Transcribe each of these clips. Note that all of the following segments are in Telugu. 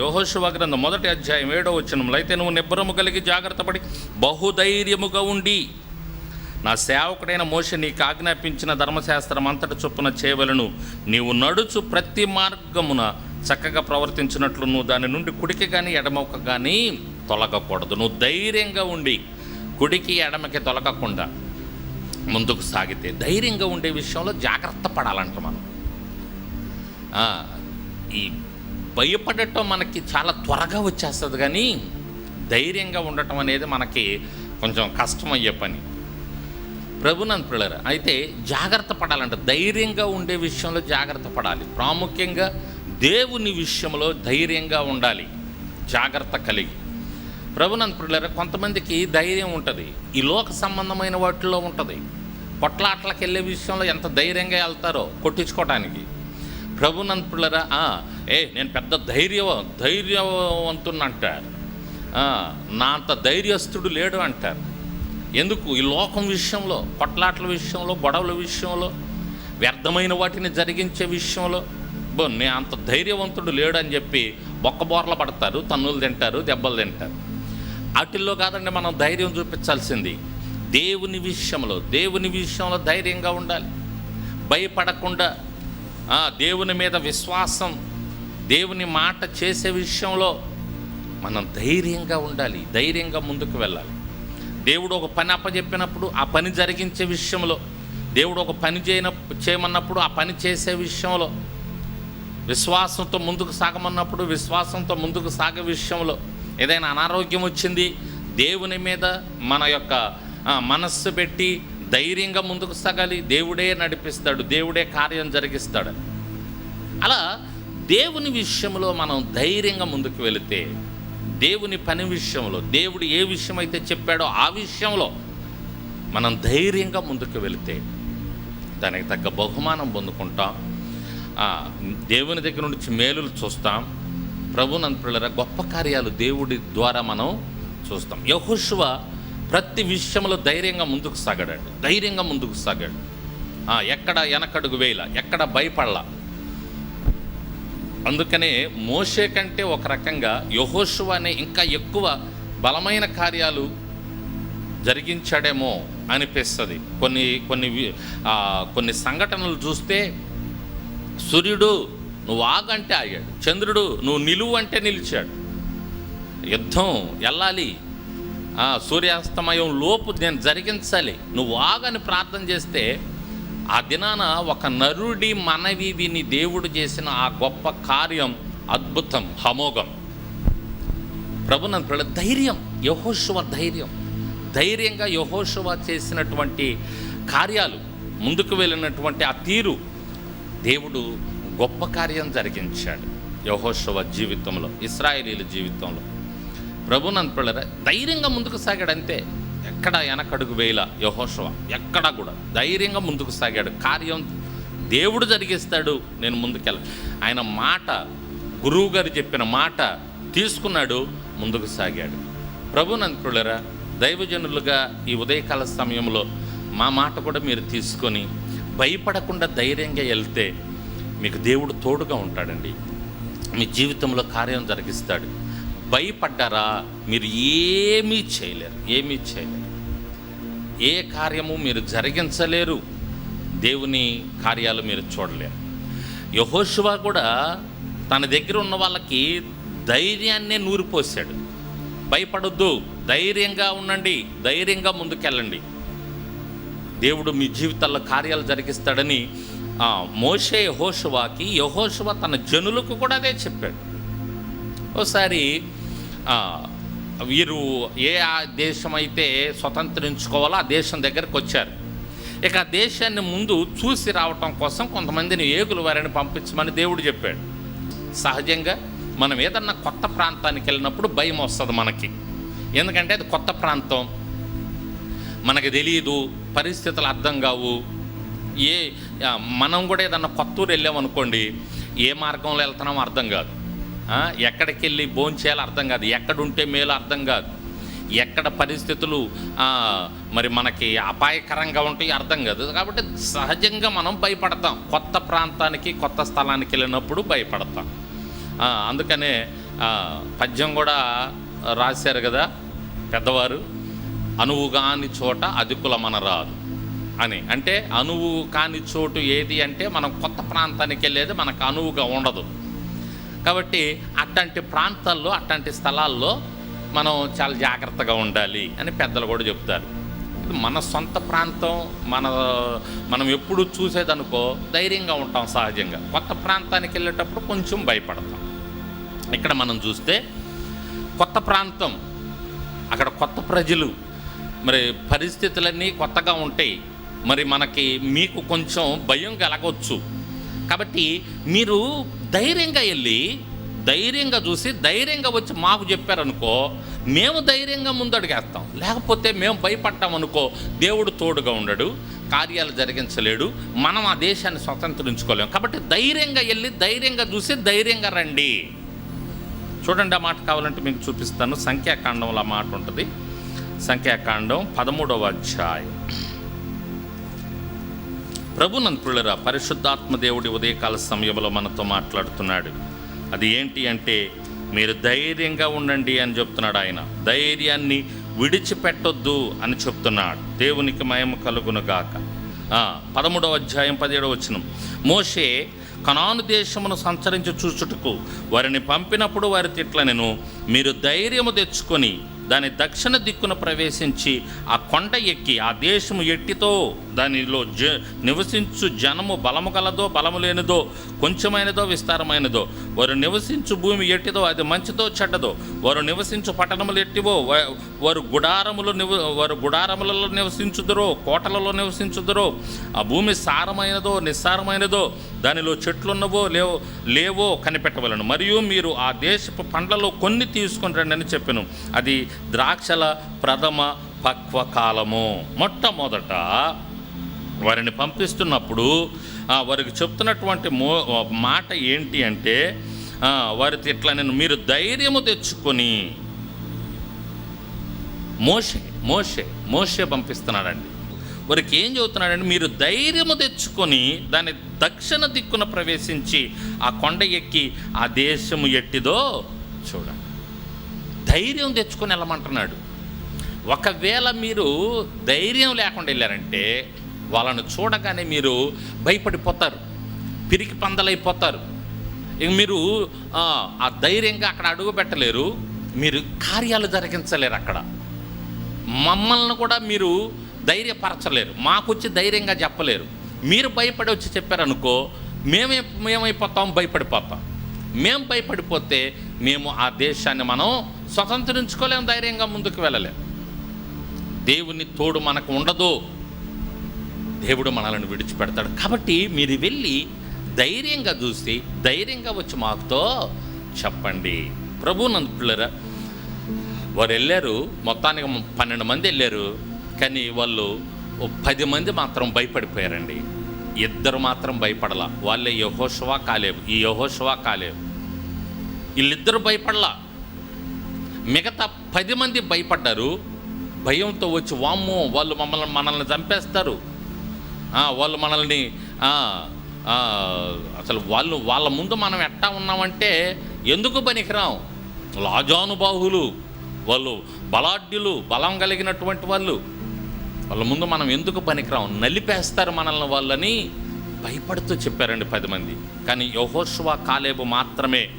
యోహోశువ గ్రంథం మొదటి అధ్యాయం ఏడో వచ్చినములు అయితే నువ్వు నిబ్బరము కలిగి జాగ్రత్తపడి బహుధైర్యముగా ఉండి నా సేవకుడైన మోష నీకు ఆజ్ఞాపించిన ధర్మశాస్త్రం అంతటి చొప్పున చేయవలను. నీవు నడుచు ప్రతి మార్గమున చక్కగా ప్రవర్తించినట్లు నువ్వు దాని నుండి కుడికి కానీ ఎడమకు కానీ తొలగకూడదు. నువ్వు ధైర్యంగా ఉండి కుడికి ఎడమకి తొలగకుండా ముందుకు సాగితే ధైర్యంగా ఉండే విషయంలో జాగ్రత్త పడాలంట మనం. ఈ భయపడటం మనకి చాలా త్వరగా వచ్చేస్తుంది కానీ ధైర్యంగా ఉండటం అనేది మనకి కొంచెం కష్టమయ్యే పని. ప్రభునంద్ పిల్లలు అయితే జాగ్రత్త పడాలంట. ధైర్యంగా ఉండే విషయంలో జాగ్రత్త పడాలి. ప్రాముఖ్యంగా దేవుని విషయంలో ధైర్యంగా ఉండాలి. జాగ్రత్త కలిగి. ప్రభునంద్ పిల్లలు కొంతమందికి ధైర్యం ఉంటుంది. ఈ లోక సంబంధమైన వాటిలో ఉంటుంది. కొట్లాట్లకు వెళ్ళే విషయంలో ఎంత ధైర్యంగా వెళ్తారో కొట్టించుకోవటానికి ప్రభునంత పిల్లరా ఏ నేను పెద్ద ధైర్య ధైర్యవంతుని అంటారు నా అంత ధైర్యస్తుడు లేడు అంటారు. ఎందుకు? ఈ లోకం విషయంలో కొట్లాట్ల విషయంలో గొడవల విషయంలో వ్యర్థమైన వాటిని జరిగించే విషయంలో బో నే అంత ధైర్యవంతుడు లేడు అని చెప్పి బొక్కబోర్ల పడతారు తన్నులు తింటారు దెబ్బలు తింటారు. వాటిల్లో కాదండి మనం ధైర్యం చూపించాల్సింది. దేవుని విషయంలో దేవుని విషయంలో ధైర్యంగా ఉండాలి. భయపడకుండా దేవుని మీద విశ్వాసం దేవుని మాట చేసే విషయంలో మనం ధైర్యంగా ఉండాలి ధైర్యంగా ముందుకు వెళ్ళాలి. దేవుడు ఒక పని అప్పచెప్పినప్పుడు ఆ పని జరిగించే విషయంలో దేవుడు ఒక పని చేయన చేయమన్నప్పుడు ఆ పని చేసే విషయంలో విశ్వాసంతో ముందుకు సాగమన్నప్పుడు విశ్వాసంతో ముందుకు సాగే విషయంలో ఏదైనా అనారోగ్యం వచ్చింది దేవుని మీద మన యొక్క మనస్సు పెట్టి ధైర్యంగా ముందుకు సాగాలి. దేవుడే నడిపిస్తాడు. దేవుడే కార్యం జరిగిస్తాడు. అలా దేవుని విషయంలో మనం ధైర్యంగా ముందుకు వెళితే దేవుని పని విషయంలో దేవుడు ఏ విషయం అయితే చెప్పాడో ఆ విషయంలో మనం ధైర్యంగా ముందుకు వెళితే దానికి తగ్గ బహుమానం పొందుకుంటాం. దేవుని దగ్గర నుంచి మేలులు చూస్తాం. ప్రభునంత పిల్లల గొప్ప కార్యాలు దేవుడి ద్వారా మనం చూస్తాం. యహుష్వ ప్రతి విషయంలో ధైర్యంగా ముందుకు సాగాడు ధైర్యంగా ముందుకు సాగాడు. ఎక్కడ వెనకడుగు వేయల ఎక్కడ భయపడలా. అందుకనే మోషే కంటే ఒక రకంగా యహోశువ అనే ఇంకా ఎక్కువ బలమైన కార్యాలు జరిగించాడేమో అనిపిస్తుంది. కొన్ని కొన్ని కొన్ని సంఘటనలు చూస్తే సూర్యుడు నువ్వు ఆగంటే ఆగాడు. చంద్రుడు నువ్వు నిలువు అంటే నిలిచాడు. యుద్ధం వెళ్ళాలి. సూర్యాస్తమయం లోపు నేను జరిగించాలి. నువ్వు ఆగని ప్రార్థన చేస్తే ఆ దినాన ఒక నరుడి మనవి విని దేవుడు చేసిన ఆ గొప్ప కార్యం అద్భుతం హమోగం ప్రభునంత పిల్ల ధైర్యం యహోశువ ధైర్యం. ధైర్యంగా యహోశువ చేసినటువంటి కార్యాలు ముందుకు వెళ్ళినటువంటి ఆ తీరు దేవుడు గొప్ప కార్యం జరిగించాడు. యహోశువ జీవితంలో ఇస్రాయేలీల జీవితంలో. ప్రభుని అనుకోలేరా ధైర్యంగా ముందుకు సాగాడు అంతే ఎక్కడ వెనకడుగు వేయల యహోశవ ఎక్కడ కూడా. ధైర్యంగా ముందుకు సాగాడు. కార్యం దేవుడు జరిగిస్తాడు నేను ముందుకెళ్ళ. ఆయన మాట గురువు గారు చెప్పిన మాట తీసుకున్నాడు ముందుకు సాగాడు. ప్రభుని అనుకోలేరా దైవజనులుగా ఈ ఉదయకాల సమయంలో మా మాట కూడా మీరు తీసుకొని భయపడకుండా ధైర్యంగా వెళ్తే మీకు దేవుడు తోడుగా ఉంటాడండి. మీ జీవితంలో కార్యం జరిగిస్తాడు. భయపడ్డారా? మీరు ఏమీ చేయలేరు ఏమీ చేయలేరు. ఏ కార్యము మీరు జరిగించలేరు దేవుని కార్యాలు మీరు చూడలేరు. యహోశివ కూడా తన దగ్గర ఉన్న వాళ్ళకి ధైర్యాన్నే నూరిపోసాడు. భయపడొద్దు ధైర్యంగా ఉండండి ధైర్యంగా ముందుకెళ్ళండి. దేవుడు మీ జీవితాల్లో కార్యాలు జరిగిస్తాడని మోషే యహోషువాకి యహోషువ తన జనులకు కూడా అదే చెప్పాడు. ఒకసారి వీరు ఏ ఆ దేశం అయితే స్వతంత్రించుకోవాలో ఆ దేశం దగ్గరకు వచ్చారు. ఇక ఆ దేశాన్ని ముందు చూసి రావటం కోసం కొంతమందిని ఏగులు వారిని పంపించమని దేవుడు చెప్పాడు. సహజంగా మనం ఏదన్నా కొత్త ప్రాంతానికి వెళ్ళినప్పుడు భయం వస్తుంది మనకి. ఎందుకంటే అది కొత్త ప్రాంతం. మనకి తెలియదు పరిస్థితులు అర్థం కావు. ఏ మనం కూడా ఏదన్నా కొత్త ఊరు వెళ్ళామనుకోండి ఏ మార్గంలో వెళ్తున్నామో అర్థం కాదు. ఎక్కడికి వెళ్ళి భోంచేయాలో అర్థం కాదు. ఎక్కడుంటే మేలు అర్థం కాదు. ఎక్కడ పరిస్థితులు మరి మనకి అపాయకరంగా ఉంటాయి అర్థం కాదు. కాబట్టి సహజంగా మనం భయపడతాం. కొత్త ప్రాంతానికి కొత్త స్థలానికి వెళ్ళినప్పుడు భయపడతాం. అందుకనే పద్యం కూడా రాశారు కదా పెద్దవారు అనువు కాని చోట అధికుల మనరాదు అని. అంటే అనువు కాని చోటు ఏది అంటే మనం కొత్త ప్రాంతానికి వెళ్ళేది మనకు అనువుగా ఉండదు. కాబట్టి అట్లాంటి ప్రాంతాల్లో అట్లాంటి స్థలాల్లో మనం చాలా జాగ్రత్తగా ఉండాలి అని పెద్దలు కూడా చెప్తారు. మన సొంత ప్రాంతం మన మనం ఎప్పుడు చూసేదనుకో ధైర్యంగా ఉంటాం సహజంగా. కొత్త ప్రాంతానికి వెళ్ళేటప్పుడు కొంచెం భయపడతాం. ఇక్కడ మనం చూస్తే కొత్త ప్రాంతం అక్కడ కొత్త ప్రజలు మరి పరిస్థితులన్నీ కొత్తగా ఉంటాయి. మరి మనకి మీకు కొంచెం భయం కలగవచ్చు కాబట్టి మీరు ధైర్యంగా వెళ్ళి ధైర్యంగా చూసి ధైర్యంగా వచ్చి మాకు చెప్పారనుకో మేము ధైర్యంగా ముందడుగేస్తాం లేకపోతే మేము భయపడ్డాం అనుకో దేవుడు తోడుగా ఉండడు కార్యాలు జరిగించలేడు మనం ఆ దేశాన్ని స్వతంత్రించుకోలేము కాబట్టి ధైర్యంగా వెళ్ళి ధైర్యంగా చూసి ధైర్యంగా రండి. చూడండి ఆ మాట కావాలంటే మీకు చూపిస్తాను. సంఖ్యాకాండంలో ఆ మాట ఉంటుంది. సంఖ్యాకాండం పదమూడవ అధ్యాయం. ప్రభునంతులరా పరిశుద్ధాత్మ దేవుడి ఉదయకాల సమయంలో మనతో మాట్లాడుతున్నాడు. అది ఏంటి అంటే మీరు ధైర్యంగా ఉండండి అని చెప్తున్నాడు ఆయన. ధైర్యాన్ని విడిచిపెట్టొద్దు అని చెప్తున్నాడు. దేవునికి మయము కలుగునుగాక ఆ, పదమూడవ అధ్యాయం పదిహేడవ వచనం. మోషే కనాను దేశమును సంచరించి చూచుటకు వారిని పంపినప్పుడు వారి తిట్ల నేను మీరు ధైర్యము తెచ్చుకొని దాని దక్షిణ దిక్కున ప్రవేశించి ఆ కొండ ఎక్కి ఆ దేశము ఎట్టితో దానిలో జ నివసించు జనము బలము గలదో బలము లేనిదో కొంచెమైనదో విస్తారమైనదో. వారు నివసించు భూమి ఎట్టిదో అది మంచిదో చెడ్డదో. వారు నివసించు పట్టణములు ఎట్టివో వారు గుడారములు నివ వారు గుడారములలో నివసించుదరో కోటలలో నివసించుదరో. ఆ భూమి సారమైనదో నిస్సారమైనదో దానిలో చెట్లున్నవో లేవో లేవో కనిపెట్టవలను. మరియు మీరు ఆ దేశపు పండ్లలో కొన్ని తీసుకొని రండి అని చెప్పాను. అది ద్రాక్షల ప్రథమ పక్వ కాలము. మొట్టమొదట వారిని పంపిస్తున్నప్పుడు వారికి చెప్తున్నటువంటి మో మాట ఏంటి అంటే వారికి వారితో ఇట్లా నేను మీరు ధైర్యము తెచ్చుకొని మోషే మోషే మోషే పంపిస్తున్నాడండి. వారికి ఏం చెబుతున్నాడంటే మీరు ధైర్యము తెచ్చుకొని దాని దక్షిణ దిక్కున ప్రవేశించి ఆ కొండ ఎక్కి ఆ దేశము ఎట్టిదో చూడండి. ధైర్యం తెచ్చుకొని వెళ్ళమంటున్నాడు. ఒకవేళ మీరు ధైర్యం లేకుండా వెళ్ళారంటే వాళ్ళను చూడగానే మీరు భయపడిపోతారు పిరికి పందలైపోతారు. ఇక మీరు ఆ, ఆ ధైర్యంగా అక్కడ అడుగు పెట్టలేరు మీరు కార్యాలు జరిగించలేరు అక్కడ. మమ్మల్ని కూడా మీరు ధైర్యపరచలేరు. మాకొచ్చి ధైర్యంగా చెప్పలేరు. మీరు భయపడి వచ్చి చెప్పారనుకో మేమే మేమైపోతాం భయపడిపోతాం మేము భయపడిపోతే మేము ఆ దేశాన్ని మనం స్వతంత్రించుకోలేము ధైర్యంగా ముందుకు వెళ్ళలేం. దేవుని తోడు మనకు ఉండదు. దేవుడు మనల్ని విడిచిపెడతాడు. కాబట్టి మీరు వెళ్ళి ధైర్యంగా చూసి ధైర్యంగా వచ్చి మాకుతో చెప్పండి. ప్రభు నందు పిల్లరా వారు వెళ్ళారు. మొత్తానికి పన్నెండు మంది వెళ్ళారు. కానీ వాళ్ళు పది మంది మాత్రం భయపడిపోయారండి. ఇద్దరు మాత్రం భయపడలా. వాళ్ళే యహోషవా కాలేవు ఈ యహోషవా కాలేవు వీళ్ళిద్దరు భయపడలా. మిగతా పది మంది భయపడ్డారు. భయంతో వచ్చి వామ్మో వాళ్ళు మమ్మల్ని మనల్ని చంపేస్తారు. వాళ్ళు మనల్ని అసలు వాళ్ళు వాళ్ళ ముందు మనం ఎట్టా ఉన్నామంటే ఎందుకు పనికిరాం? లాజానుబాహులు వాళ్ళు బలాఢ్యులు బలం కలిగినటువంటి వాళ్ళు. వాళ్ళ ముందు మనం ఎందుకు పనికిరాం? నలిపేస్తారు మనల్ని వాళ్ళని. భయపడుతూ చెప్పారండి పది మంది. కానీ యహోష్వా కాలేబు మాత్రమే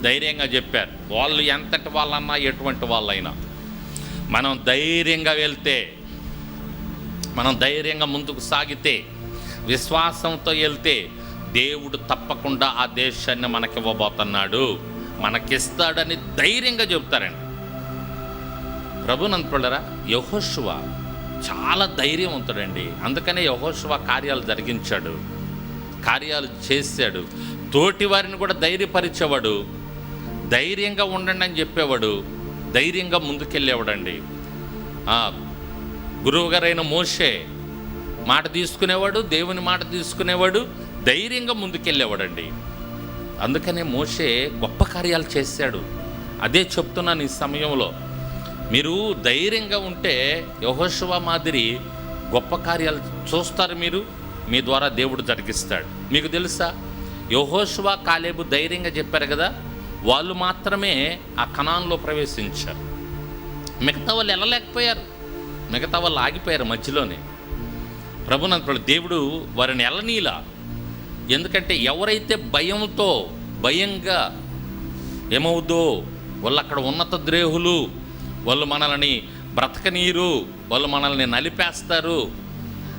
ధైర్యంగా చెప్పారు. వాళ్ళు ఎంతటి వాళ్ళన్నా ఎటువంటి వాళ్ళైనా. మనం ధైర్యంగా వెళ్తే మనం ధైర్యంగా ముందుకు సాగితే విశ్వాసంతో వెళ్తే దేవుడు తప్పకుండా ఆ దేశాన్ని మనకివ్వబోతున్నాడు. మనకిస్తాడని ధైర్యంగా చెబుతారండి ప్రభునంతులరా యహోశువ చాలా ధైర్యం ఉంటాడండి అందుకనే యహోశివ కార్యాలు జరిగించాడు. కార్యాలు చేశాడు. తోటి వారిని కూడా ధైర్యపరిచేవాడు. ధైర్యంగా ఉండండి అని చెప్పేవాడు. ధైర్యంగా ముందుకెళ్ళేవాడండి. గురువుగారైన మోషే మాట తీసుకునేవాడు దేవుని మాట తీసుకునేవాడు ధైర్యంగా ముందుకెళ్ళేవాడండి. అందుకనే మోషే గొప్ప కార్యాలు చేశాడు. అదే చెప్తున్నాను ఈ సమయంలో. మీరు ధైర్యంగా ఉంటే యహోశివ మాదిరి గొప్ప కార్యాలు చూస్తారు మీరు మీ ద్వారా దేవుడు జరిగిస్తాడు. మీకు తెలుసా? యహోశివ కాలేబు ధైర్యంగా చెప్పారు కదా వాళ్ళు మాత్రమే ఆ కణాల్లో ప్రవేశించారు. మిగతా వాళ్ళు వెళ్ళలేకపోయారు మిగతా వాళ్ళు ఆగిపోయారు మధ్యలోనే. ప్రభునంతుడు దేవుడు వారిని ఎల్లనీలా. ఎందుకంటే ఎవరైతే భయంతో భయంగా ఏమవుద్దో వాళ్ళు అక్కడ ఉన్నత ద్రేహులు వాళ్ళు మనల్ని బ్రతకనీరు వాళ్ళు మనల్ని నలిపేస్తారు.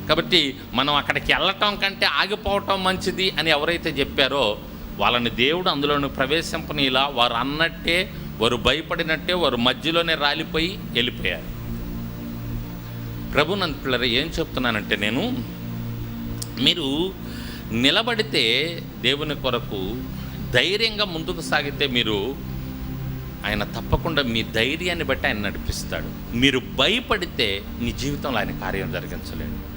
కాబట్టి మనం అక్కడికి వెళ్ళటం కంటే ఆగిపోవటం మంచిది అని ఎవరైతే చెప్పారో వాళ్ళని దేవుడు అందులోని ప్రవేశింపనీలా వారు అన్నట్టే వారు భయపడినట్టే వారు మధ్యలోనే రాలిపోయి వెళ్ళిపోయారు. ప్రభు నన్ను పిల్లలు ఏం చెప్తున్నానంటే నేను మీరు నిలబడితే దేవుని కొరకు ధైర్యంగా ముందుకు సాగితే మీరు ఆయన తప్పకుండా మీ ధైర్యాన్ని బట్టి ఆయన నడిపిస్తాడు. మీరు భయపడితే మీ జీవితంలో ఆయన కార్యం జరిగించలేడు.